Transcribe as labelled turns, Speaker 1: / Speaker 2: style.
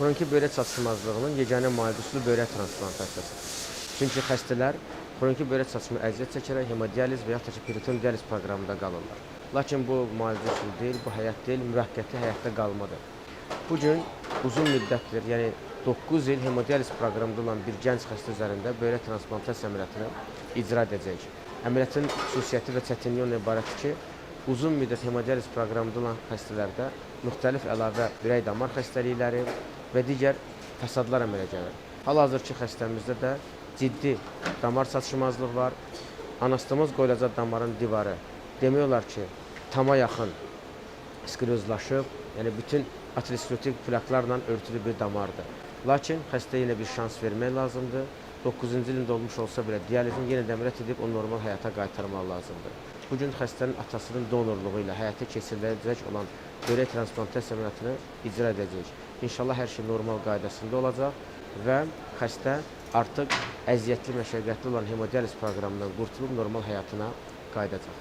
Speaker 1: xroniki böbrək çatışmazlığının yeganə müalicə üsulu böbrək transplantasiyasıdır. Çünki xəstələr xroniki böbrək çatışma əziyyət çəkərək hemodializ və yaxud da ki, peritoneal dializ proqramında qalırlar. Lakin bu müalicə üsulu deyil, bu həyat deyil, müvəqqəti həyatda qalmadır. Bu gün uzun müddətdir, yəni 9 il hemodializ proqramında olan bir gənc xəstə üzərində böbrək transplantasiya əməliyyatını icra edəcəyik. Əməliyyatın xüsusiyyəti və çətinliyi ondan ibarətdir ki, uzun müddət hemodializ proqramında olan xəstələrdə müxtəlif əlavə ürək damar xəstəlikləri və digər fəsadlar əmələ gəlir. Hal-hazırki xəstəmizdə də ciddi damar çatışmazlığı var. Anastomoz qoyulacaq damarın divarı demək olar ki, tama yaxın sklerozlaşıb, yəni bütün aterosklerotik plaklarla örtülü bir damardır. Lakin xəstəyə yenə bir şans vermək lazımdır. 9-cu ilində olsa belə dializin yenə də əməliyyat edib onu normal həyata qaytarmaq lazımdır. Bu gün xəstənin atasının donorluğu ilə həyata keçiriləcək olan böbrək transplantasiya əməliyyatını icra edəcəyik. İnşallah hər şey normal qaydasında olacaq və xəstə artıq əziyyətli, məşəqqətli olan hemodializ proqramından qurtulub normal həyatına qayıdacaq.